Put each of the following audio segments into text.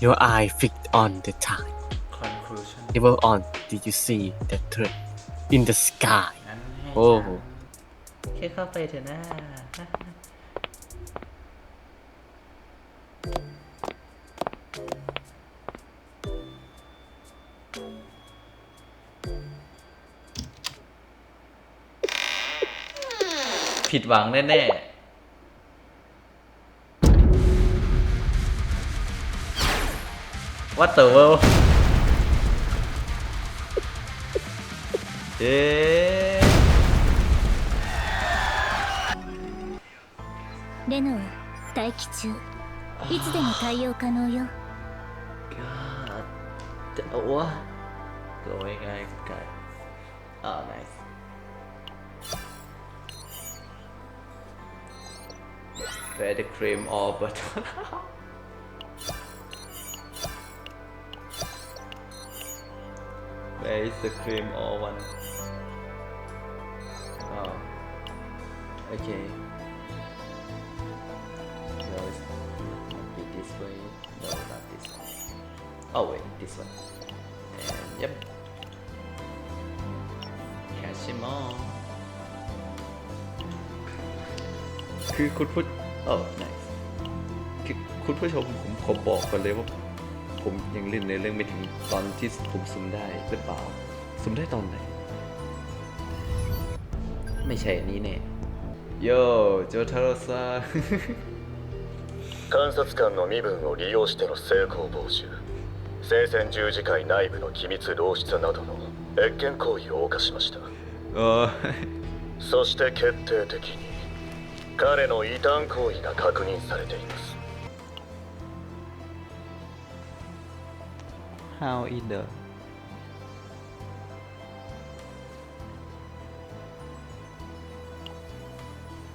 Your eye fixed on the time. conclusion Never on did you see the thread in the sky. งั้นให้โอ้ฉันแค่เข้าไปเถอะนะผิดหวังแน่ๆ What the world เอ๊ะ レノア待機中いつでも対応可能よ God จะเอาวะตัวง่ายๆกันอ่า nice Where the cream all but Where is the cream all one Oh Okay No it's not be this way No not this one Oh wait, this one. And yep. Catch him all. คือคุณผู้โอ้ nice คือคุณผู้ชมผมขอบอกก่อนเลยว่า ผมยังเล่นในเรื่องไม่ถึงตอนที่ผมซุมได้หรือเปล่าซุมได้ตอนไหน ไม่ใช่อันนี้แน่โย่โจทาโรซา 監察官の身分を利用しての成功報酬聖戦十字会内部の機密漏出などの越権行為を犯しました เออ そして決定的に彼の異端行為が確認されています How in the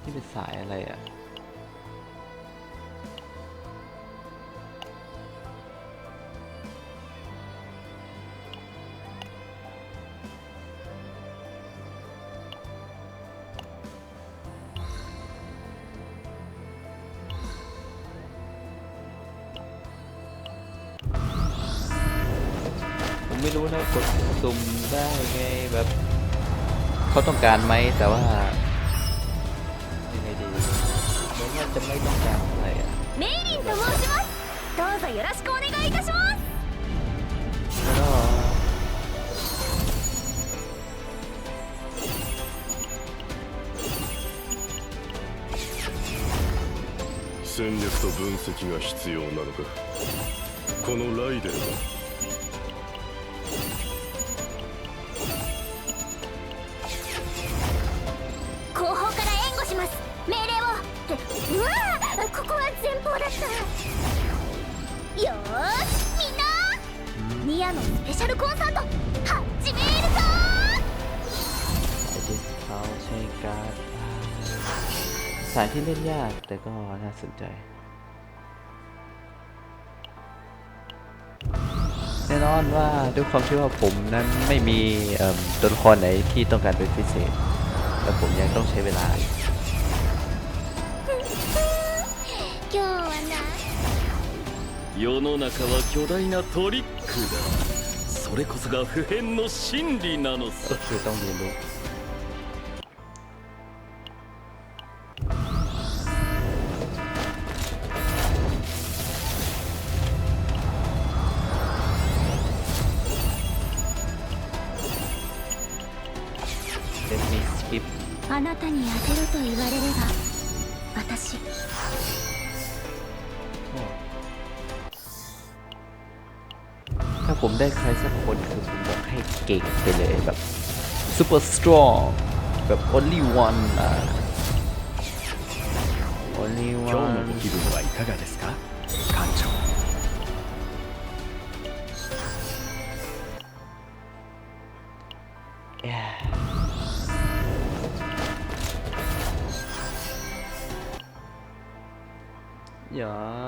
นี่เป็นสายอะไรอะ่ะ มไม่รู้นะกดสุ่มได้ไงแบบ เขาต้องการไหมแต่ว่ายังไงดีเหมือนว่าจะไม่ต้องการเท่าไหร่อ่ะ メイリンと申しますどうぞよろしくお願いいたします แล้วก็ 戦略と分析が必要なのかこのライデンは よーしみんなニアのスペシャルコンサート始めるぞ ไอเดสเขาใช้การดสายที่เล่นยากแต่ก็น่าสนใจ แน่นอนว่าด้วยความที่ว่าผมนั้นไม่มีเอิ่มตัวละครไหนที่ต้องการเป็นพิเศษ และผมยังต้องใช้เวลา 今日はな 世の中は巨大なトリックだ。それこそが普遍の真理なのさ。あなたに当てろと言われれば。 ผมได้ใครสักคนคือผมบอกให้เก่งไปเลยแบบ super strong แบบ only one อ่ะ only 今日の one ご気分はいかがですか艦長 yeah อย่า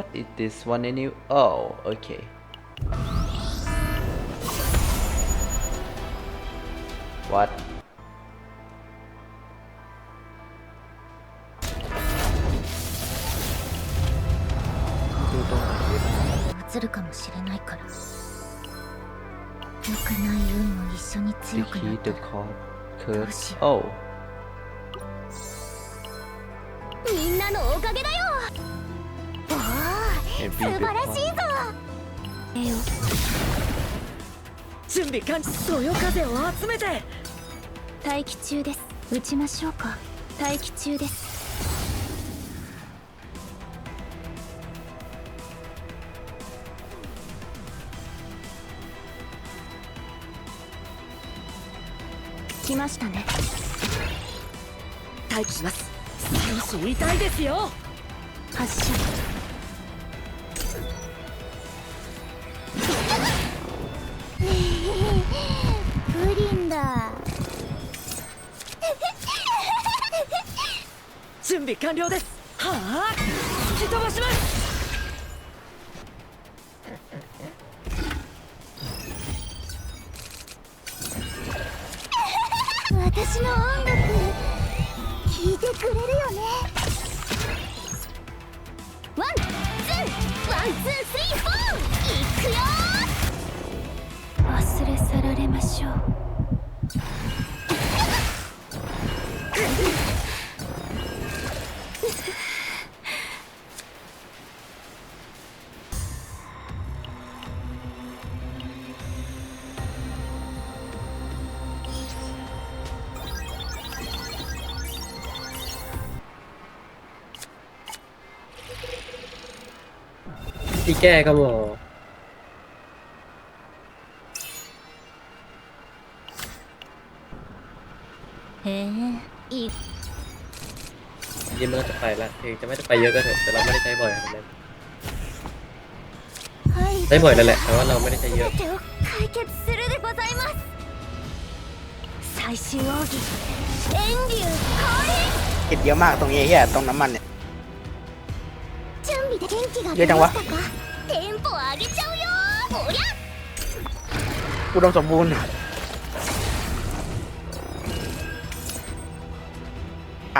What is this one? Oh, okay. What? るかもしれないから。良くない運も一緒に強くなった。どうしよう。みんなのおかげだよ。素晴らしいぞえよ準備完了そよ風を集めて待機中です。撃ちましょうか待機中です。来ましたね待機します。少し痛いです。よ発射プリンだ。準備完了です。はあ？吹き飛ばします。私の音楽聴いてくれるよね。ワンツーワンツースリーさられましょう。 อีกยิ้มมันก็จะไปละเพลงจะไม่ได้ไปเยอะก็เถอะแต่เราไม่ได้ใช้บ่อยขนาใช้บ่อยนั่นแหละแต่ว่าเราไม่ได้ใช้เยอะเก็บเยอะมากตรงนี้เฮียตรงน้ำมันเนี่ยเยอะจังวะอุดมสมบูรณ์ ข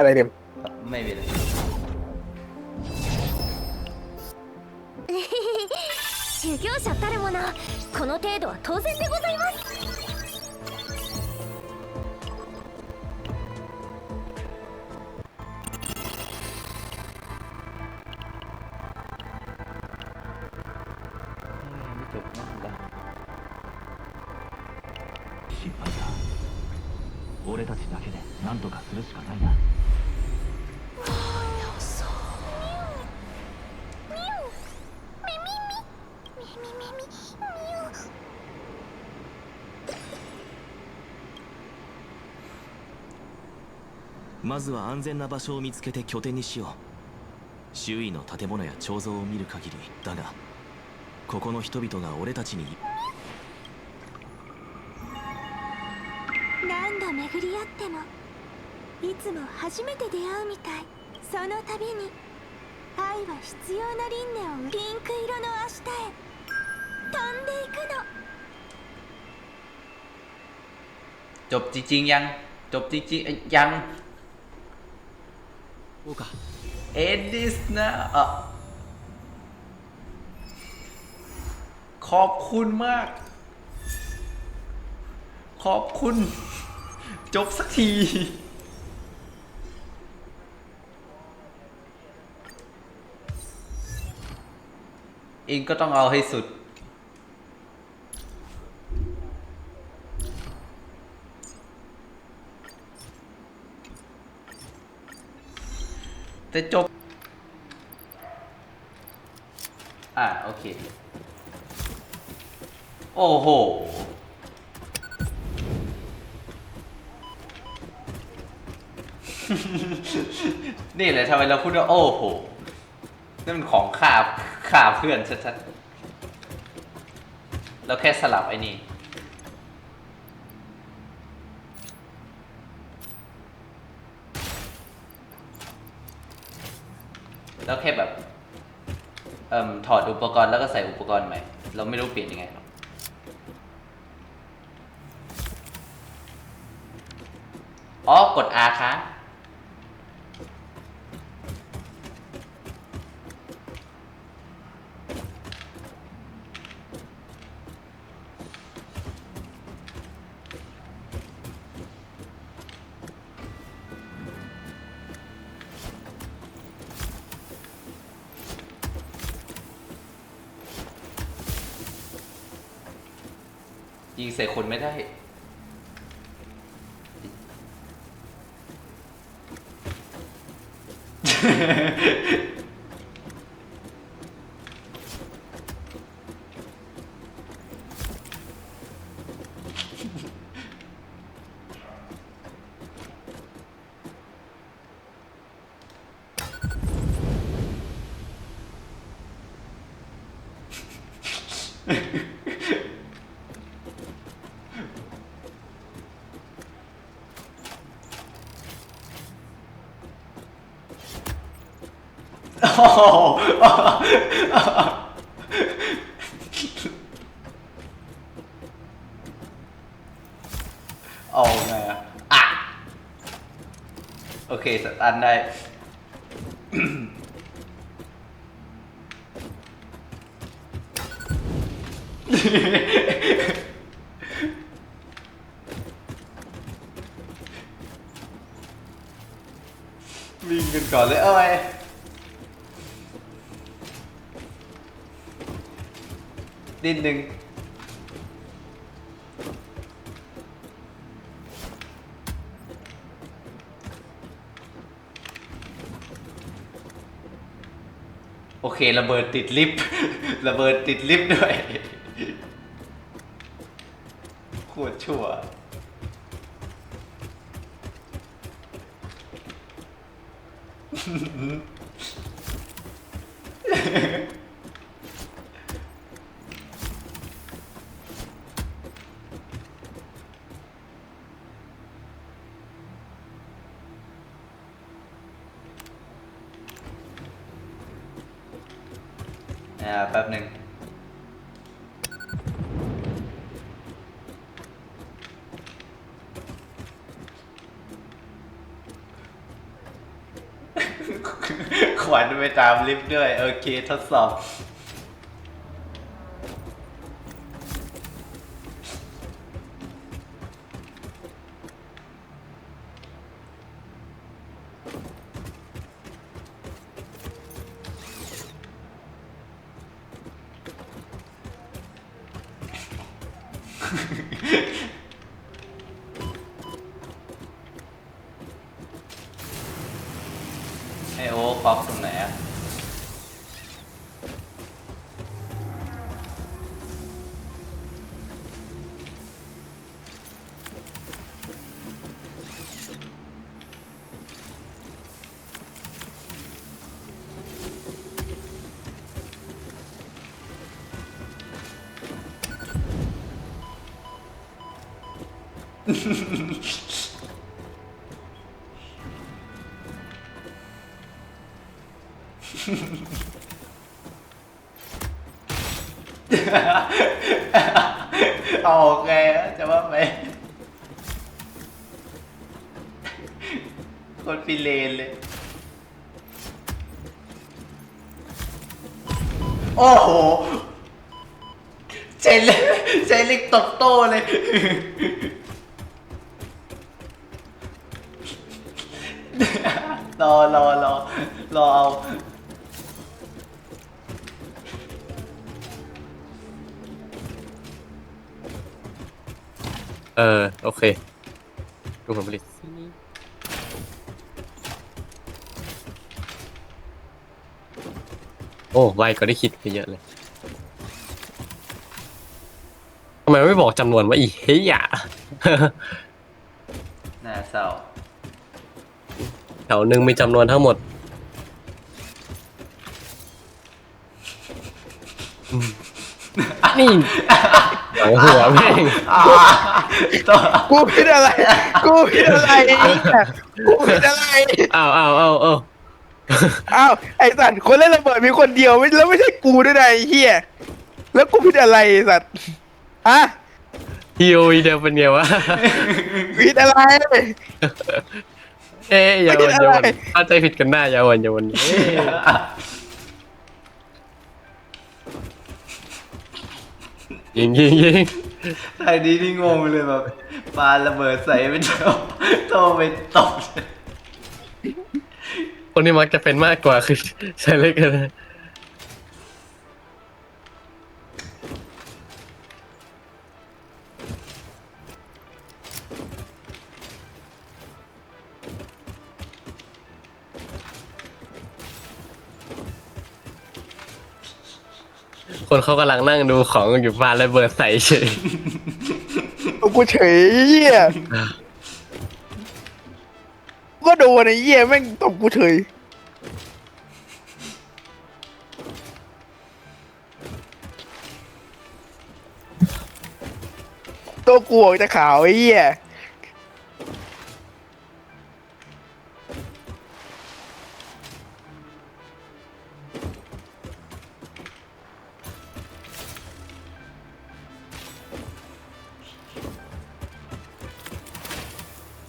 อะไรเต็ม ไม่มีเลย 修行者たるものこの程度は当然でございます 俺たちだけで何とかするしかないな。まずは安全な場所を見つけて拠点にしよう。周囲の建物や彫像を見る限りだがここの人々が俺たちに何度巡り合ってもいつも初めて出会うみたいその度に愛は必要な輪廻をピンク色の明日へ飛んでいくの จบจริงๆยัง จบจริงๆเอ้ยยัง そうか เอ็ดดิสนะอ่ะขอบคุณมาก ขอบคุณ จบสักทีเองก็ต้องเอาให้สุด แต่จบ อะโอเค โอ้โห นี่แหละทำไมเราพูดว่าโอ้โหนั่นมันของข่าข่าเพื่อนชัดๆเราแค่สลับไอ้นี่แล้วแค่แบบเอ่มถอดอุปกรณ์แล้วก็ใส่อุปกรณ์ใหม่ เราไม่รู้เปลี่ยนยังไงหรอกอ๋อกด ยิงใส่คนไม่ได้โเอาไงอะอะ โอเค สตันได้ วิ่งกันก่อนเลย เอ้ย นิดนึงโอเคระเบิดติดลิฟต์ ระเบิดติดลิฟต์ด้วยโคตรชั่วอ ขวัญไปตามลิฟต์ด้วย โอเคทดสอบ ป๊อปตรงไหนอะ เอาโอเคจะว่าไปคนฟิเลนเลย โอ้โหใจล็กใจล็กตบโต้เลย รอรอรอรอเอา ออ โอเค ดูผลผลิตโอ้ไวกว่าที่คิดไปเยอะเลยทำไมไม่บอกจำนวนว่าอีเฮีย น่าเศร้าแถวหนึ่งมีจำนวนทั้งหมดอืมนี่หนังหัวแม่ง ต่อกูคิดอะไร กูคิดอะไรเนี่ยกูคิดอะไร อ้าวอ้าวอ้าวอ้าวอ้าวไอสัตว์คนเล่นระเบิดมีคนเดียวไม่แล้วไม่ใช่กูด้วยนะไอ้เฮียแล้วกูคิดอะไรไอ้สัตว์ฮะฮิวอีเดียวเป็นไงวะคิดอะไร เอ๊ยอย่าวันอย่าวันไม่ได้เข้าใจผิดกันได้อย่าวันอย่าวันเอ๊ะยิงยิงยิง ไอ้ดีนี่งงเลยแบบปาระเบิดใส่ไปเจ้าโตไปตกคนที่มักจะเป็นมากกว่าคือใช่เล็กกันนะ คนเขากำลังนั่งดูของอยู่ฟาระเบิดใส่เฉยกูเฉยไอ้เฮียก็โดนไอ้เฮียแม่งตบกูเฉยตัวกูออกจะขาวไอ้เหี้ย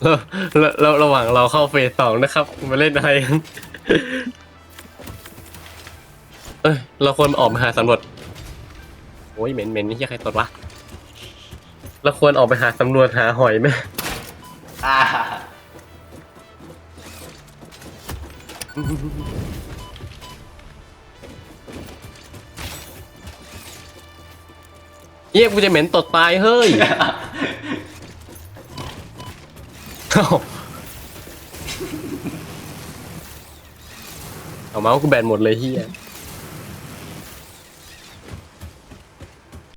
แล้วแล้วระหว่างเราเข้าเฟสสองนะครับ มาเล่นอะไรกันเอ้ยเราควรออกมาหาสำรวจโอ้ยเหม็นเหม็นนี่ใครตดวะเราควรออกไปหาสำรวจหาหอยไหมอ่าเยี่ยกูจะเหม็นตดตายเฮ้ย เอาเมาส์กูแบนหมดเลยเฮีย